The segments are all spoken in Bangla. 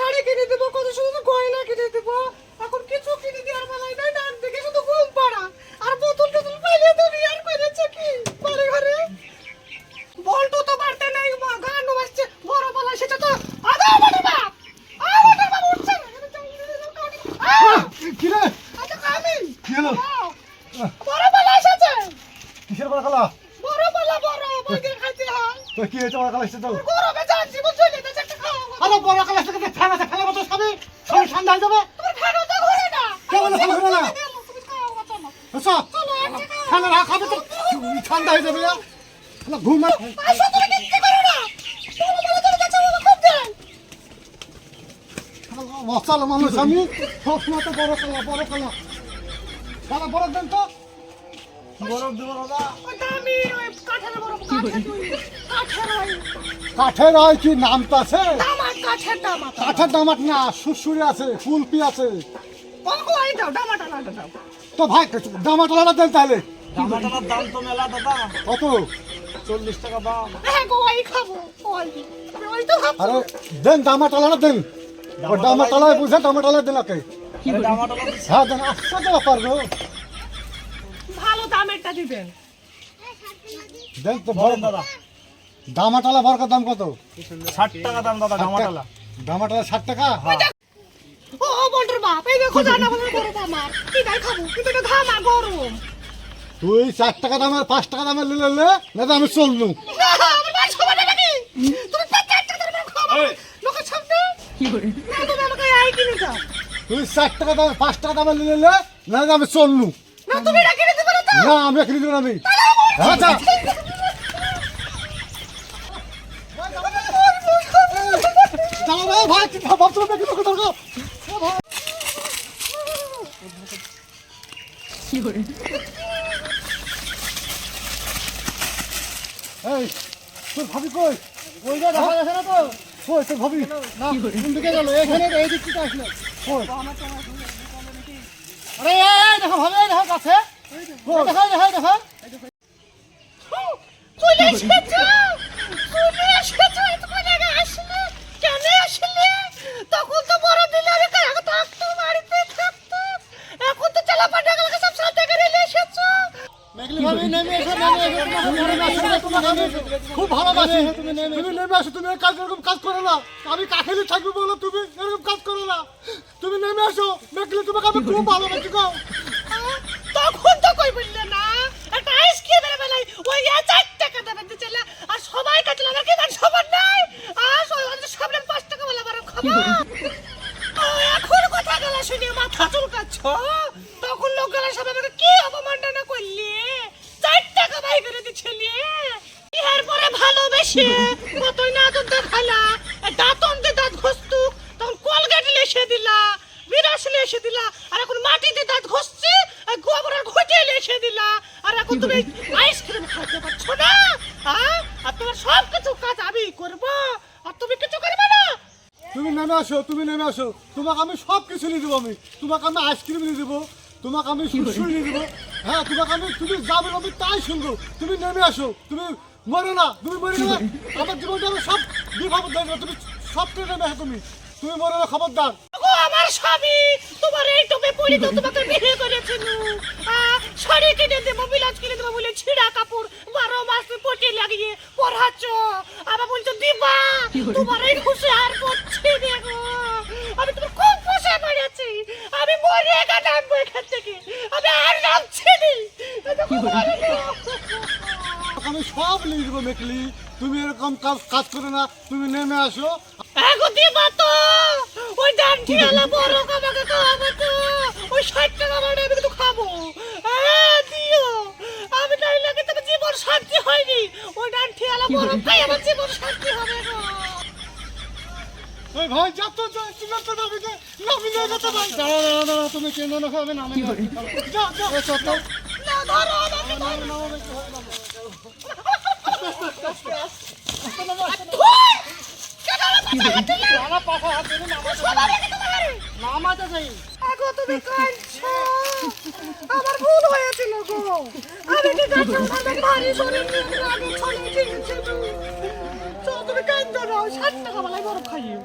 শাড়ি কিনে দেবো কত শুধু গয়না কিনে দেবো। এখন কিছু কিনে দেওয়ার বেলায় নাই ডান দিকে শুধু ঘুম পাড়া। আর বোতল টোতল পাইলে তো আর পেরেছে কি? বাড়ি ঘরে। বল্টু তো বাড়তে নেই গান বাজছে বড় সেটা তো আদা বাড়ি বাপ আদা উঠছে কি রে? আচ্ছা, আমি কি হলো? বড় এসেছে। কিসের বড় খালা বড় বেলা বড় বড় তো কি হয়েছে বড় খালা এসেছে? তো বড় বেলা জীবন চলে যাচ্ছে খাওয়া আরে বড় খালা আমি সবসময় তো বড় কালা বড় কালা কালা বড় দেন তো বরফ দেবো দাদা ওই দামি ওই কাঠের বড় কাঠের ওই কাঠের ওই কাঠের হয় কি নাম তো আছে? কাঠের দামাট। না সুরসুরি আছে ফুলপি আছে। তো ভাই দামাটলাটা দেন তাহলে। টমাটোর দাম তো মেলা দাদা। কত? চল্লিশ টাকা দাম। হ্যাঁ আরে দেন ও বুঝে দামাটলায় দেন ওকে। হ্যাঁ দেন গো ভালো দামেরটা দিবেন। দেন তো বড় দাদা দামাটলা বরকার দাম কত? ষাট টাকা দাম দাদা টমাটোলা দামাটলা ষাট টাকা? ও ও বাপ এই দেখো জানা বলে গরম আমার কি তাই খাব। কিন্তু এটা ঘামা গরম। তুই চার টাকা দামের পাঁচ টাকা দামের নিলে নে, না তো আমি চললু তুই চার টাকা দামের পাঁচ টাকা দামের নিলে নে, না তো আমি চললু না তুমি না তো না। আমি এখানে দেবো না আমি রে ভাই কি ভাবছ নাকি তোকে দরকার এই তোর ভাবি কই? ওই যে দেখা যাচ্ছে না তো? কই তোর ভাবি? না কোন দিকে গেল? এখানে এই দিক থেকে আসলো। কই? আরে এই, দেখো ভাবি দেখো কাছে তখন তো বড় দিলারে থাকতো বাড়িতে থাকতো। এখন তো চালা পাটা গেলে সব সাথে করে নিয়ে এসেছ। খুব ভালোবাসি। তুমি নেমে আসো তুমি কাজ এরকম কাজ করো না। আমি কাকেলি থাকব বলো তুমি? এরকম কাজ করো না। তুমি নেমে আসো মেঘলি তোমাকে আমি খুব ভালোবাসি গো আহ, তখন তো কই বললে না একটা আইসক্রিমের বেলায় ওই এক চার টাকা দেবেন দিচ্ছিল আর সবাই কাটল না কি তার সবার নাই আর সামনে পাঁচ টাকা বলে বারো খাব আহ, এখন কথা গেল শুনে মাথা চুলকাচ্ছ? তখন লোক গেলে সব আমাকে কি অপমাননা করলি? চার টাকা বাই করে দিচ্ছিলি? ইহার পরে ভালোবেসে কতই না তো দেখালা? দাঁতন দাঁত ঘষতুক তখন কলগেট লেসে দিলা বিরাস লেসে দিলা আর এখন মাটিতে দাঁত ঘষছে গোবরের ঘটে লেসে দিলা। আর এখন তুমি আইসক্রিম খাইতে পারছ না? আর তোমার সব কিছু কাজ আমি করব। আর তুমি কিছু করবে তুমি নেমে আসো, তুমি নেমে আসো। তোমাকে আমি সব কিছু নিয়ে দেবো আমি। তোমাকে আমি আইসক্রিম নিয়ে দেবো, তোমাকে আমি সুরসুরি নিয়ে দেবো। হ্যাঁ তোমাকে আমি, তুমি যাবে আমি তাই শুনব। তুমি নেমে আসো, তুমি মরো না, তুমি মরে গেলে আমার জীবনটা আমি সব বিভাগ দেবো তুমি সব নেমে আসো তুমি। তুমি মরো না, খবরদার। আমার স্বামী তোমার এই টোপে পড়ে তো তোমাকে বিয়ে করেছিল শাড়ি কিনে দেবো বিলাস কিনে দেবো বলে ছিঁড়া কাপড় বারো মাস পটি লাগিয়ে পড়াচ্ছ। আবার বলছো দিবা তোমার এই খুশি আর করছি দেখো আমি তোমার খুব খুশি পড়েছি। আমি মরে একা নামবো এখান থেকে। আমি আর নামছি। আমি সব নিয়ে দেবো মেকলি। তুমি এরকম কাজ কাজ করো না। তুমি নেমে আসো। এগো দিবা তো। ওই ডান্টি আলা বড় আমাকে খাওয়াবো তো। ওই ষাট টাকা মানে আমি কিন্তু খাব হ্যাঁ দিও আমি নাই লাগে তবে জীবন শান্তি হয়নি ওই ডান্টি আলা বড় খাই আমার জীবন শান্তি হবে গো ওই ভাই যা তো যা তুমি তো নামি নামি দে যা তো ভাই দাঁড়া দাঁড়া দাঁড়া তুমি কেন না খাবে নামি দে যা যা চল তো না ধরো আমাকে ধরো। ধুই! নামাতে যাই আগো তুমি কাঁদছো? আমার ভুল হয়েছিল গো। আমি কি জানতাম আমাদের বাড়ি শরীর নিয়ে আগে চলে গিয়েছিল তো তুমি কাঁদছো না? ষাট টাকা বেলায় বরফ খাইয়ে।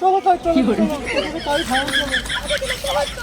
চলো তাই চলো চলো। তাই খাও চলো আমি তোমাকে বলতো